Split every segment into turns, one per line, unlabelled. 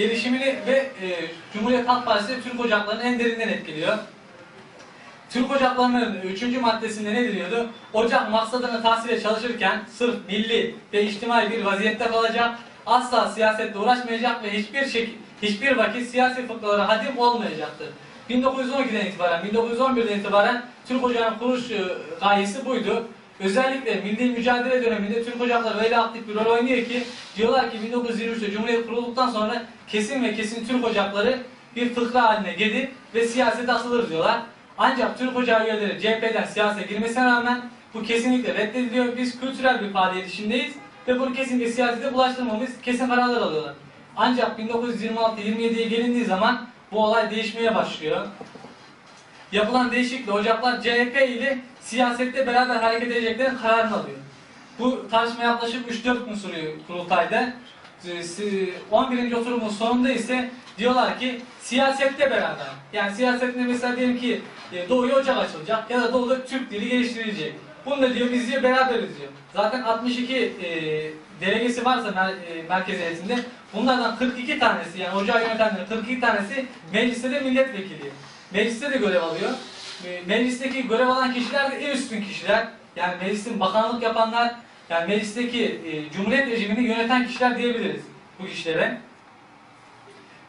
gelişimini ve e, Cumhuriyet Halk Partisi Türk Ocakları'nı en derinden etkiliyor. Türk Ocakları'nın 3. maddesinde ne deniyordu? Ocak maksadını tahsile çalışırken sırf milli ve içtimai bir vaziyette kalacak, asla siyasetle uğraşmayacak ve hiçbir şek hiçbir vakit siyasi fıkralara hadim olmayacaktır. 1912'den itibaren, 1911'den itibaren Türk Ocağı'nın kuruluş e, gayesi buydu. Özellikle milli mücadele döneminde Türk Ocakları öyle aktif bir rol oynuyor ki diyorlar ki 1923'te Cumhuriyet kurulduktan sonra kesin ve kesin Türk Ocakları bir fıkra haline gelir ve siyasete asılır diyorlar. Ancak Türk Ocağı üyeleri CHP'den siyasete girmesine rağmen bu kesinlikle reddediliyor. Biz kültürel bir faaliyet içindeyiz ve bunu kesinlikle siyasete bulaştırmamız kesin kararlar alıyorlar. Ancak 1926-27'ye gelindiği zaman bu olay değişmeye başlıyor. Yapılan değişiklikle Ocaklar CHP ile siyasette beraber hareket edeceklerin kararını alıyor. Bu tartışma yaklaşık 3-4 gün sürüyor kurultayda. Ee, si- 11. oturumun sonunda ise diyorlar ki siyasette beraber. Yani siyasette mesela diyelim ki e, Doğu'ya ocak açılacak ya da Doğu'da Türk dili geliştirilecek. Bunu da diyor biz diyor beraberiz diyor. Zaten 62 e, delegesi varsa mer- e, merkez heyetinde bunlardan 42 tanesi yani ocağı yönetenlerin 42 tanesi mecliste de milletvekili. Mecliste de görev alıyor. E, Meclisteki görev alan kişiler de en üstün kişiler. Yani meclisin bakanlık yapanlar, yani meclisteki e, cumhuriyet rejimini yöneten kişiler diyebiliriz bu kişilere.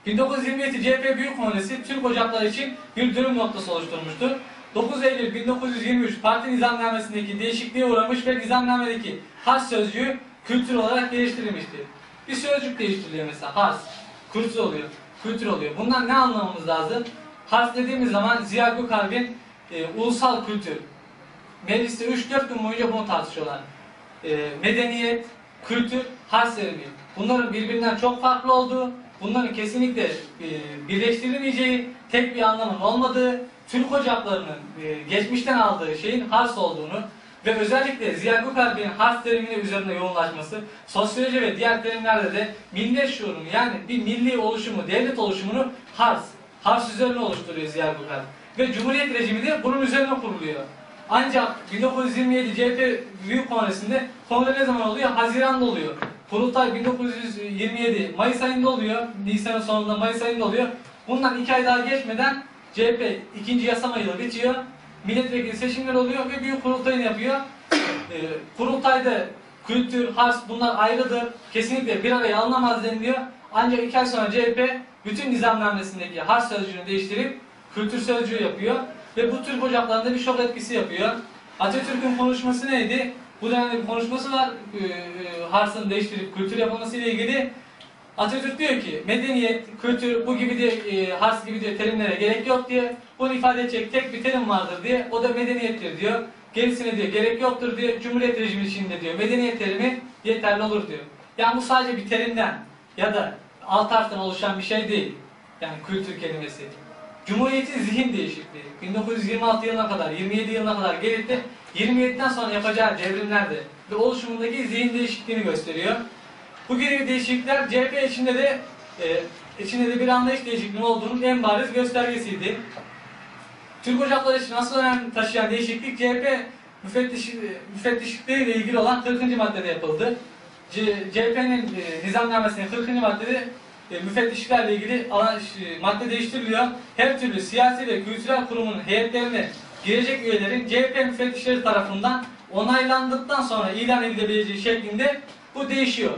1927 CHP Büyük Kongresi Türk Ocakları için bir dönüm noktası oluşturmuştur. 9 Eylül 1923 parti nizamnamesindeki değişikliğe uğramış ve nizamnamedeki Hars sözcüğü kültür olarak geliştirilmiştir. Bir sözcük değiştiriliyor mesela Hars. Kültür oluyor. Kültür oluyor. Bundan ne anlamamız lazım? Hars dediğimiz zaman Ziya Gökalp'in e, ulusal kültür. Mecliste 3-4 gün boyunca bunu tartışıyorlar. E, medeniyet, kültür, Hars serimi. Bunların birbirinden çok farklı olduğu, bunların kesinlikle e, birleştirilmeyeceği, tek bir anlamın olmadığı, Türk ocaklarının e, geçmişten aldığı şeyin Hars olduğunu ve özellikle Ziya Gökalp'in Hars terimine üzerine yoğunlaşması, sosyoloji ve diğer terimlerde de millet şuurunu yani bir milli oluşumu, devlet oluşumunu Hars, Hars üzerine oluşturuyor Ziya Gökalp. Ve Cumhuriyet rejimi de bunun üzerine kuruluyor. Ancak 1927 CHP Büyük Kongresi'nde kongre ne zaman oluyor? Haziran'da oluyor. Kurultay 1927 Mayıs ayında oluyor. Nisan'ın sonunda Mayıs ayında oluyor. Bundan iki ay daha geçmeden CHP ikinci yasama yılı bitiyor. Milletvekili seçimleri oluyor ve büyük kurultayını yapıyor. Ee, kurultayda kültür, hars bunlar ayrıdır. Kesinlikle bir araya alınamaz deniliyor. Ancak iki ay sonra CHP bütün nizamnamesindeki hars sözcüğünü değiştirip kültür sözcüğü yapıyor. Ve bu Türk ocaklarında bir şok etkisi yapıyor. Atatürk'ün konuşması neydi? Bu dönemde bir konuşması var. Ee, e, Hars'ın değiştirip kültür yapılması ile ilgili. Atatürk diyor ki medeniyet, kültür bu gibi diye e, Hars gibi diye terimlere gerek yok diye bunu ifade edecek tek bir terim vardır diye o da medeniyettir diyor. Gerisine diyor gerek yoktur diyor. Cumhuriyet rejimi içinde diyor medeniyet terimi yeterli olur diyor. Yani bu sadece bir terimden ya da alt harften oluşan bir şey değil. Yani kültür kelimesi. Cumhuriyetin zihin değişikliği 1926 yılına kadar, 27 yılına kadar gelip de 27'den sonra yapacağı devrimlerde ve oluşumundaki zihin değişikliğini gösteriyor. Bu gibi değişiklikler CHP içinde de e, içinde de bir anlayış değişikliği olduğunun en bariz göstergesiydi. Türk Ocakları için asıl önem taşıyan değişiklik CHP müfettiş, müfettişlikleriyle ilgili olan 40. maddede yapıldı. CHP'nin e, nizamnamesinin 40. maddede e, müfettişlerle ilgili alan, ş- madde değiştiriliyor. Her türlü siyasi ve kültürel kurumun heyetlerine girecek üyelerin CHP müfettişleri tarafından onaylandıktan sonra ilan edilebileceği şeklinde bu değişiyor.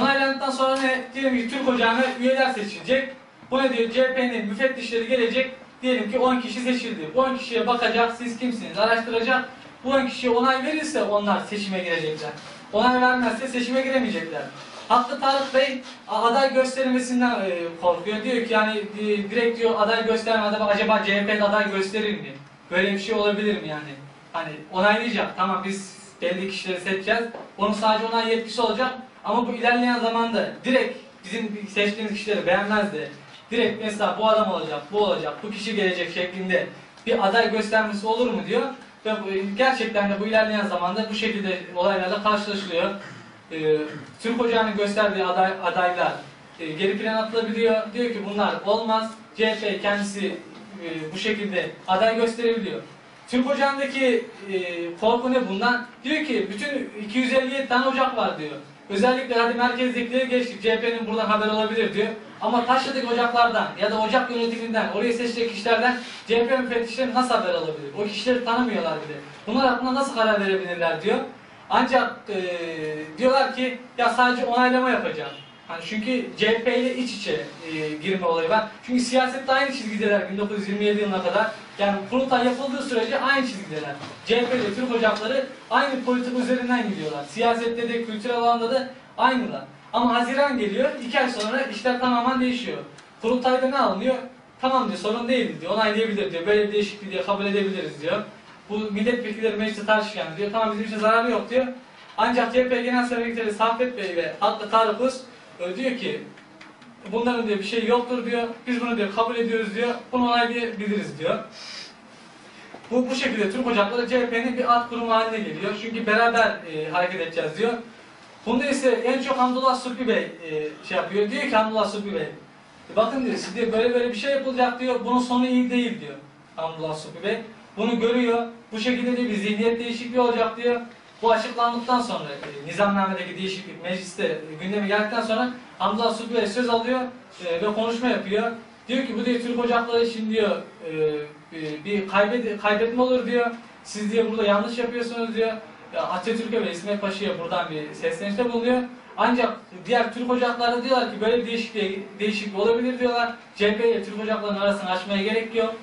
Onaylandıktan sonra ne? Diyelim ki Türk Ocağı'na üyeler seçilecek. Bu ne diyor? CHP'nin müfettişleri gelecek. Diyelim ki 10 kişi seçildi. Bu 10 kişiye bakacak, siz kimsiniz? Araştıracak. Bu 10 kişiye onay verirse onlar seçime girecekler. Onay vermezse seçime giremeyecekler. Hakkı Tarık Bey aday gösterilmesinden e, korkuyor. Diyor ki yani e, direkt diyor aday göstermeden acaba CHP aday gösterir mi? Böyle bir şey olabilir mi yani? Hani onaylayacak. Tamam biz belli kişileri seçeceğiz. Onun sadece onay yetkisi olacak. Ama bu ilerleyen zamanda direkt bizim seçtiğimiz kişileri beğenmez de direkt mesela bu adam olacak, bu olacak, bu kişi gelecek şeklinde bir aday göstermesi olur mu diyor. Ve gerçekten de bu ilerleyen zamanda bu şekilde olaylarla karşılaşılıyor. Ee, Türk Ocağı'nın gösterdiği aday, adaylar e, geri plan atılabiliyor. Diyor ki bunlar olmaz. CHP kendisi e, bu şekilde aday gösterebiliyor. Türk Ocağı'ndaki e, korku ne bundan? Diyor ki bütün 257 tane ocak var diyor. Özellikle hadi merkezdekileri geçtik. CHP'nin buradan haber olabilir diyor. Ama taşladık ocaklardan ya da ocak yönetiminden, oraya seçecek kişilerden CHP müfettişleri nasıl haber alabilir? O kişileri tanımıyorlar bile. Bunlar hakkında nasıl karar verebilirler diyor. Ancak eee, diyorlar ki ya sadece onaylama yapacağım. Hani çünkü CHP ile iç içe e, girme olayı var. Çünkü siyasette aynı çizgideler 1927 yılına kadar. Yani kurultay yapıldığı sürece aynı çizgideler. CHP ile Türk ocakları aynı politika üzerinden gidiyorlar. Siyasette de kültürel alanda da aynılar. Ama Haziran geliyor, iki ay sonra işler tamamen değişiyor. Kurultayda ne alınıyor? Tamam diyor, sorun değil diyor, onaylayabilir diyor, böyle bir değişikliği diyor, kabul edebiliriz diyor. Bu milletvekilleri mecliste tartışırken diyor, tamam bizim için zararı yok diyor. Ancak CHP Genel Sekreteri Saffet Bey ve Hakkı Tarık Uz e, diyor ki bunların diyor bir şey yoktur diyor. Biz bunu diyor kabul ediyoruz diyor. Bunu onaylayabiliriz diyor. Bu bu şekilde Türk Ocakları CHP'nin bir alt kurumu haline geliyor. Çünkü beraber e, hareket edeceğiz diyor. Bunda ise en çok Hamdullah Subbi Bey e, şey yapıyor. Diyor ki Hamdullah Subbi Bey "E, bakın diyor siz diyor böyle böyle bir şey yapılacak diyor. Bunun sonu iyi değil diyor. Hamdullah Subbi Bey. Bunu görüyor. Bu şekilde diyor bir zihniyet değişikliği olacak diyor. Bu açıklandıktan sonra e, nizamnamedeki değişiklik mecliste e, gündeme geldikten sonra Hamdullah Subbi Bey söz alıyor e, ve konuşma yapıyor. Diyor ki bu diyor Türk Ocakları için diyor e, e, bir kaybet, kaybetme olur diyor. Siz diyor burada yanlış yapıyorsunuz diyor. Atatürk'e ve İsmet Paşa'ya buradan bir seslenişte bulunuyor. Ancak diğer Türk ocakları diyorlar ki böyle bir değişiklik, değişiklik olabilir diyorlar. CHP ile Türk ocaklarının arasını açmaya gerek yok.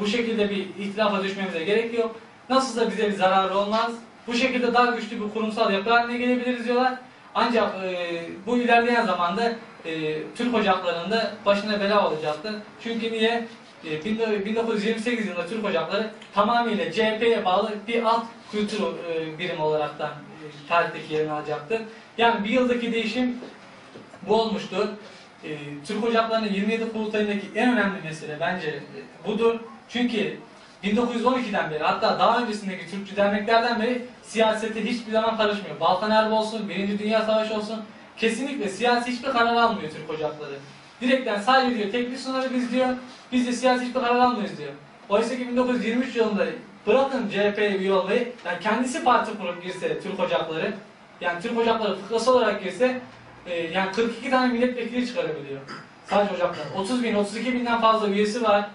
Bu şekilde bir ihtilafa düşmemize gerek yok. Nasılsa bize bir zararı olmaz. Bu şekilde daha güçlü bir kurumsal yapı haline gelebiliriz diyorlar. Ancak e, bu ilerleyen zamanda e, Türk ocaklarında başına bela olacaktır. Çünkü niye? E, 1928 yılında Türk ocakları tamamıyla CHP'ye bağlı bir alt kültür e, birimi olaraktan e, tarihteki yerini alacaktır. Yani bir yıldaki değişim bu olmuştur. E, Türk ocaklarının 27 kurultayındaki en önemli mesele bence e, budur. Çünkü 1912'den beri hatta daha öncesindeki Türkçü derneklerden beri siyasete hiçbir zaman karışmıyor. Balkan Harbi olsun, Birinci Dünya Savaşı olsun kesinlikle siyasi hiçbir karar almıyor Türk ocakları. Direkten sadece diyor teklif sunarı biz diyor, biz de siyasi hiçbir karar almıyoruz diyor. Oysa ki 1923 yılında bırakın CHP'ye üye olmayı, yani kendisi parti kurup girse Türk ocakları, yani Türk ocakları fıkrası olarak girse, e, yani 42 tane milletvekili çıkarabiliyor. Sadece ocaklar. 30 bin, 32 binden fazla üyesi var.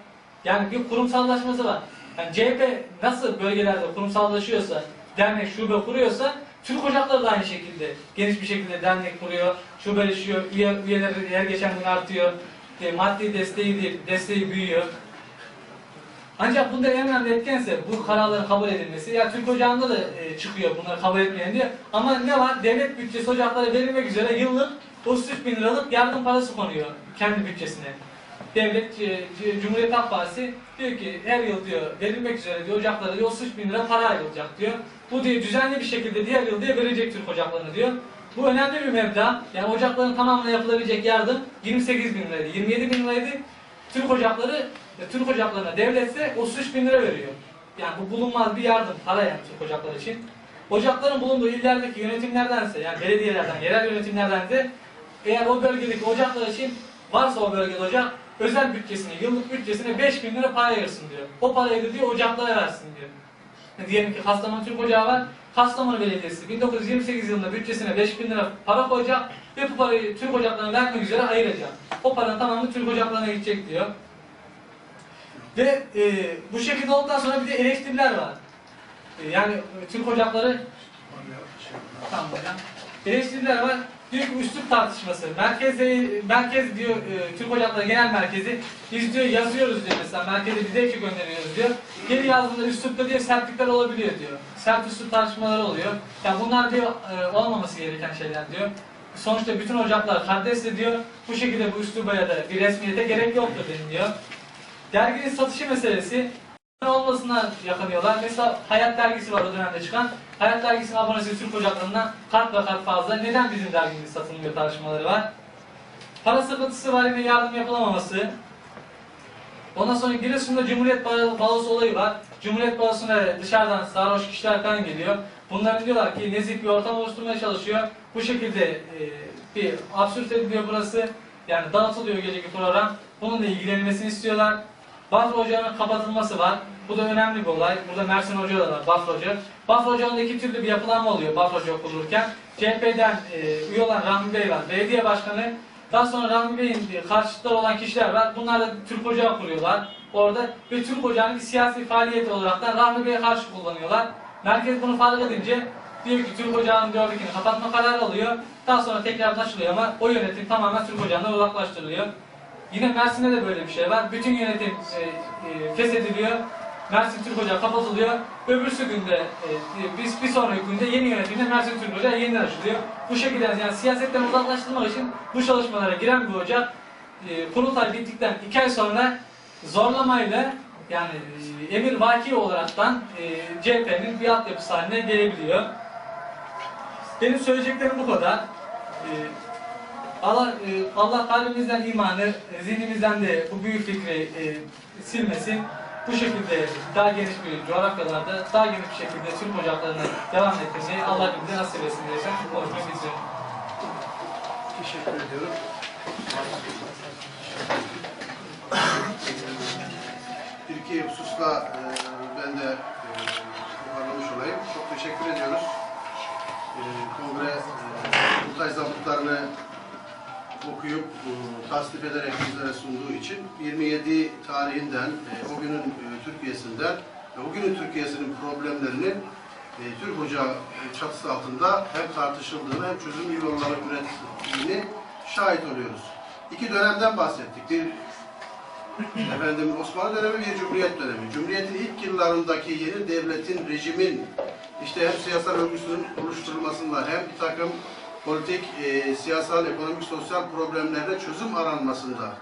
Yani bir kurumsallaşması var. Yani CHP nasıl bölgelerde kurumsallaşıyorsa, dernek, şube kuruyorsa, Türk ocakları da aynı şekilde geniş bir şekilde dernek kuruyor, şubeleşiyor, üye, üyeleri her geçen gün artıyor, e, maddi desteği değil, desteği büyüyor. Ancak bunda en önemli etkense bu kararların kabul edilmesi. Ya Türk Ocağı'nda da e, çıkıyor bunları kabul etmeyen diye. Ama ne var? Devlet bütçesi ocaklara verilmek üzere yıllık 33 bin liralık yardım parası konuyor kendi bütçesine. Devlet, e, Cumhuriyet Halk Partisi diyor ki her yıl diyor verilmek üzere diyor ocaklara diyor 33 bin lira para ayrılacak diyor. Bu diyor düzenli bir şekilde diğer yıl diye verecek Türk ocaklarına diyor. Bu önemli bir meblağ. Yani ocakların tamamına yapılabilecek yardım 28 bin liraydı. 27 bin liraydı. Türk ocakları, e, Türk ocaklarına devletse 33 bin lira veriyor. Yani bu bulunmaz bir yardım, para yani Türk ocakları için. Ocakların bulunduğu illerdeki yönetimlerdense, yani belediyelerden, yerel yönetimlerden de eğer o bölgedeki ocaklar için varsa o bölgede ocak, özel bütçesine, yıllık bütçesine 5 bin lira para ayırsın diyor. O parayı da diyor ocaklara versin diyor. Diyelim ki Kastamonu Türk Ocağı var. Kastamonu Belediyesi 1928 yılında bütçesine 5 bin lira para koyacak ve bu parayı Türk Ocaklarına vermek üzere ayıracak. O paranın tamamı Türk Ocaklarına gidecek diyor. Ve e, bu şekilde olduktan sonra bir de eleştiriler var. E, yani Türk Ocakları Tamam hocam. Eleştiriler var. Diyor ki üslup tartışması. Merkeze, merkez diyor e, Türk Ocakları Genel Merkezi. Biz diyor yazıyoruz diyor mesela. Merkeze bize iki gönderiyoruz diyor. Geri yazdığında üslupta diyor sertlikler olabiliyor diyor. Sert üslup tartışmaları oluyor. Yani bunlar diyor e, olmaması gereken şeyler diyor. Sonuçta bütün ocaklar kardeşse diyor. Bu şekilde bu üsluba ya da bir resmiyete gerek yoktur deniliyor. Derginin satışı meselesi olmasına yakınıyorlar. Mesela Hayat dergisi var o dönemde çıkan. Hayat dergisinin abonesi Türk ocaklarından kat ve kat fazla. Neden bizim dergimiz satılmıyor tartışmaları var. Para sıkıntısı var yine yardım yapılamaması. Ondan sonra Giresun'da Cumhuriyet Bal- Balosu olayı var. Cumhuriyet Balosu'na dışarıdan sarhoş kişiler falan geliyor. Bunlar diyorlar ki nezih bir ortam oluşturmaya çalışıyor. Bu şekilde e, bir absürt ediliyor burası. Yani dağıtılıyor geceki program. Bununla ilgilenilmesini istiyorlar. Bafra Ocağı'nın kapatılması var. Bu da önemli bir olay. Burada Mersin Hoca da var, Bafra Hoca. Bafra Ocağı'nda iki türlü bir yapılanma oluyor Bafra Ocağı kurulurken. CHP'den e, üye olan Rahmi Bey var, belediye başkanı. Daha sonra Rahmi Bey'in karşıtları olan kişiler var. Bunlar da Türk Ocağı kuruyorlar orada. Ve Türk Ocağı'nın bir siyasi faaliyeti olarak da Rahmi Bey'e karşı kullanıyorlar. Merkez bunu fark edince diyor ki Türk Ocağı'nın gördüklerini kapatma kararı alıyor. Daha sonra tekrar açılıyor ama o yönetim tamamen Türk Ocağı'ndan uzaklaştırılıyor. Yine Mersin'de de böyle bir şey var. Bütün yönetim e, e, feshediliyor. Mersin Türk Ocağı kapatılıyor. Öbürsü günde, e, e, biz bir sonraki günde yeni yönetimde Mersin Türk Ocağı yeniden açılıyor. Bu şekilde yani siyasetten uzaklaştırmak için bu çalışmalara giren bir ocak e, kurultay bittikten iki ay sonra zorlamayla yani e, emir vaki olaraktan e, CHP'nin bir altyapısı haline gelebiliyor. Benim söyleyeceklerim bu kadar. E, Allah e, Allah kalbimizden imanı, e, zihnimizden de bu büyük fikri e, silmesin. Bu şekilde daha geniş bir coğrafyalarda daha geniş bir şekilde Türk ocaklarını devam ettirmeyi Allah bize nasip etsin diyeceğim. Konuşmayı bitiriyorum.
Teşekkür ediyorum. İki hususla e, ben de e, toparlamış olayım. Çok teşekkür ediyoruz. E, kongre e, kurultay zabıtlarını okuyup e, tasnif ederek bizlere sunduğu için 27 tarihinden, e, o günün e, Türkiye'sinden ve o Türkiye'sinin problemlerinin e, Türk Ocağı e, çatısı altında hem tartışıldığını hem çözüm yolları üretildiğini şahit oluyoruz. İki dönemden bahsettik. Bir efendim Osmanlı dönemi bir Cumhuriyet dönemi. Cumhuriyetin ilk yıllarındaki yeni devletin, rejimin işte hem siyasal örgüsünün oluşturulmasında hem bir takım politik, e, siyasal, ekonomik, sosyal problemlerde çözüm aranmasında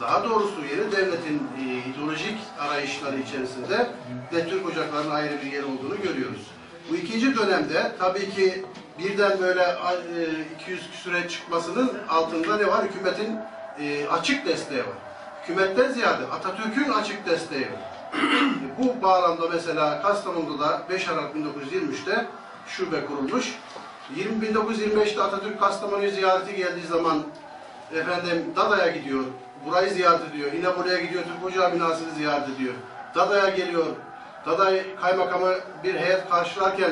daha doğrusu yeni devletin e, ideolojik arayışları içerisinde de Türk ocaklarının ayrı bir yer olduğunu görüyoruz. Bu ikinci dönemde tabii ki birden böyle e, 200 küsüre çıkmasının altında ne var? Hükümetin e, açık desteği var. Hükümetten ziyade Atatürk'ün açık desteği var. Bu bağlamda mesela Kastamonu'da da 5 Aralık 1923'te şube kurulmuş. 20, 1925'te Atatürk Kastamonu'yu ziyareti geldiği zaman efendim Dada'ya gidiyor, burayı ziyaret ediyor. İnebolu'ya gidiyor, Türk Ocağı binasını ziyaret ediyor. Dada'ya geliyor. Daday kaymakamı bir heyet karşılarken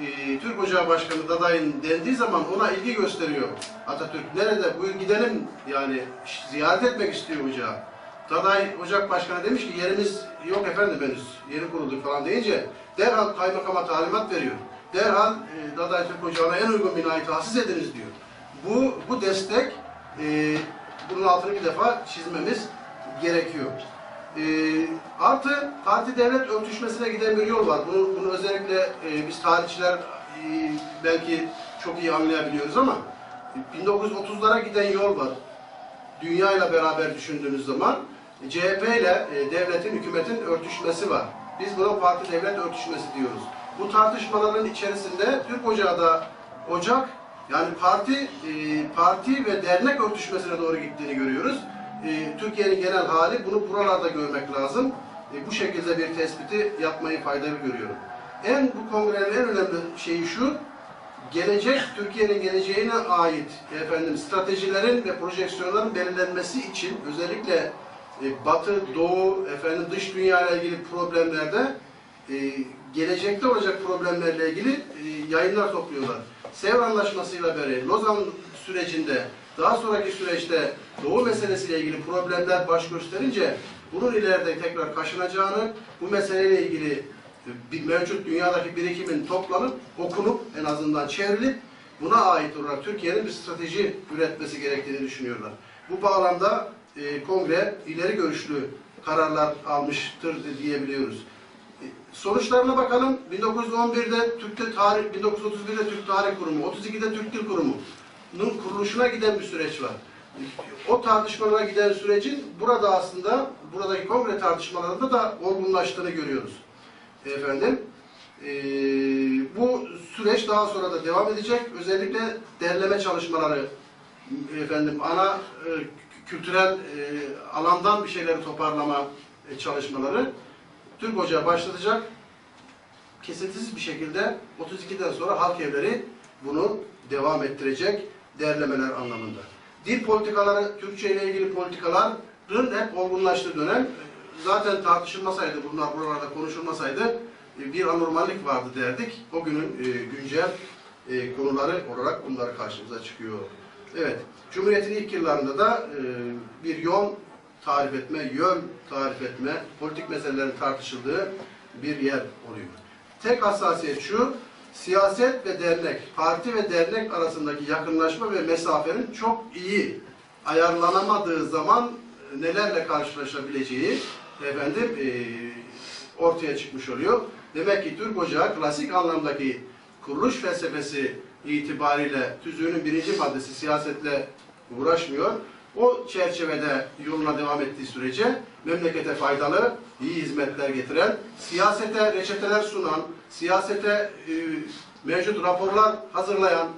e, Türk Ocağı Başkanı Daday'ın dendiği zaman ona ilgi gösteriyor Atatürk. Nerede? Buyur gidelim yani ziyaret etmek istiyor ocağı. Daday Ocak Başkanı demiş ki yerimiz yok efendim henüz. Yeni kuruldu falan deyince derhal kaymakama talimat veriyor. Derhal e, Türk Ocağı'na en uygun binayı tahsis ediniz diyor. Bu, bu destek e, bunun altını bir defa çizmemiz gerekiyor. E, artı parti devlet örtüşmesine giden bir yol var. Bunu, bunu özellikle e, biz tarihçiler e, belki çok iyi anlayabiliyoruz ama 1930'lara giden yol var. Dünya ile beraber düşündüğümüz zaman CHP ile e, devletin, hükümetin örtüşmesi var. Biz buna parti devlet örtüşmesi diyoruz. Bu tartışmaların içerisinde Türk Ocağı da Ocak yani parti e, parti ve dernek örtüşmesine doğru gittiğini görüyoruz. E, Türkiye'nin genel hali bunu buralarda görmek lazım. E, bu şekilde bir tespiti yapmayı faydalı görüyorum. En bu kongrenin en önemli şeyi şu, gelecek Türkiye'nin geleceğine ait efendim stratejilerin ve projeksiyonların belirlenmesi için özellikle e, Batı, Doğu, efendim dış dünya ile ilgili problemlerde e, gelecekte olacak problemlerle ilgili e, yayınlar topluyorlar. Sevr Anlaşması'yla beri Lozan sürecinde daha sonraki süreçte Doğu meselesiyle ilgili problemler baş gösterince bunun ileride tekrar kaşınacağını, bu meseleyle ilgili bir mevcut dünyadaki birikimin toplanıp, okunup, en azından çevrilip buna ait olarak Türkiye'nin bir strateji üretmesi gerektiğini düşünüyorlar. Bu bağlamda e, kongre ileri görüşlü kararlar almıştır diyebiliyoruz. E, Sonuçlarına bakalım. 1911'de Türk Dil Tarih, 1931'de Türk Tarih Kurumu, 32'de Türk Dil Kurumu'nun kuruluşuna giden bir süreç var. O tartışmalara giden sürecin burada aslında buradaki kongre tartışmalarında da olgunlaştığını görüyoruz efendim. Ee, bu süreç daha sonra da devam edecek. Özellikle derleme çalışmaları, efendim ana e, kültürel e, alandan bir şeyleri toparlama e, çalışmaları Türk Ocağı başlatacak. Kesintisiz bir şekilde 32'den sonra halk evleri bunu devam ettirecek derlemeler anlamında. Dil politikaları, Türkçe ile ilgili politikaların hep olgunlaştığı dönem zaten tartışılmasaydı, bunlar buralarda konuşulmasaydı e, bir anormallik vardı derdik. O günün e, güncel e, konuları olarak bunlar karşımıza çıkıyor. Evet, Cumhuriyet'in ilk yıllarında da bir yol tarif etme, yön tarif etme, politik meselelerin tartışıldığı bir yer oluyor. Tek hassasiyet şu, siyaset ve dernek, parti ve dernek arasındaki yakınlaşma ve mesafenin çok iyi ayarlanamadığı zaman e, nelerle karşılaşabileceği efendim e, ortaya çıkmış oluyor. Demek ki Türk Ocağı klasik anlamdaki kuruluş felsefesi itibariyle tüzüğünün birinci maddesi siyasetle uğraşmıyor. O çerçevede yoluna devam ettiği sürece memlekete faydalı, iyi hizmetler getiren, siyasete reçeteler sunan, siyasete e, mevcut raporlar hazırlayan,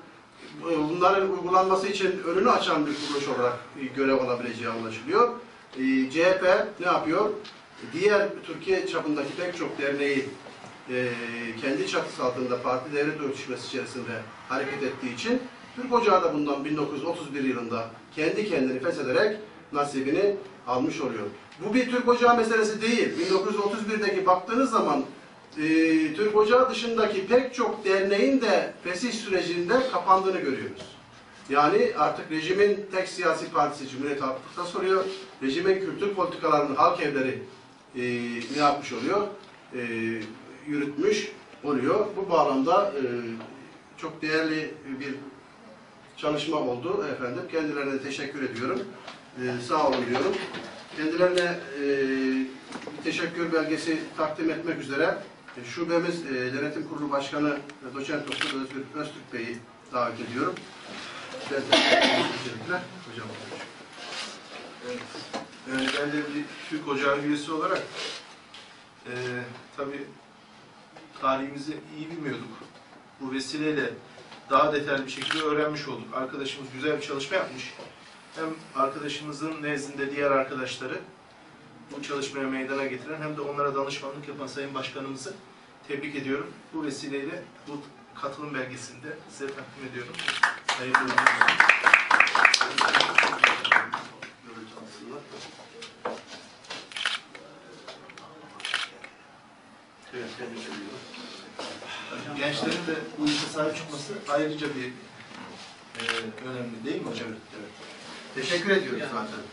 e, bunların uygulanması için önünü açan bir kuruluş olarak e, görev alabileceği anlaşılıyor. E, CHP ne yapıyor? Diğer Türkiye çapındaki pek çok derneği e, kendi çatısı altında parti devlet örtüşmesi içerisinde hareket ettiği için Türk Ocağı da bundan 1931 yılında kendi kendini feshederek nasibini almış oluyor. Bu bir Türk Ocağı meselesi değil. 1931'deki baktığınız zaman e, Türk Ocağı dışındaki pek çok derneğin de fesih sürecinde kapandığını görüyoruz. Yani artık rejimin tek siyasi partisi Cumhuriyet Halk Fırkası soruyor. Rejimin kültür politikalarını halk evleri e, ne yapmış oluyor? E, yürütmüş oluyor. Bu bağlamda e, çok değerli bir çalışma oldu efendim. Kendilerine teşekkür ediyorum. E, sağ olun diyorum. Kendilerine e, teşekkür belgesi takdim etmek üzere e, şubemiz e, Denetim Kurulu Başkanı e, Doçent Doktor Özgür Öztürk Bey'i davet ediyorum. Ben. Hocam.
Evet. Ee, ben de bir Türk Ocağı üyesi olarak e, tabii tarihimizi iyi bilmiyorduk. Bu vesileyle daha detaylı bir şekilde öğrenmiş olduk. Arkadaşımız güzel bir çalışma yapmış. Hem arkadaşımızın nezdinde diğer arkadaşları bu çalışmaya meydana getiren hem de onlara danışmanlık yapan Sayın Başkanımızı tebrik ediyorum. Bu vesileyle bu katılım belgesini de size takdim ediyorum. Hayırlı olsun.
Görüntü alsınlar. Evet, tebrik ediyorum.
Gençlerin de bu işe sahip çıkması ayrıca bir e, önemli değil mi hocam?
Evet. Teşekkür ediyoruz zaten.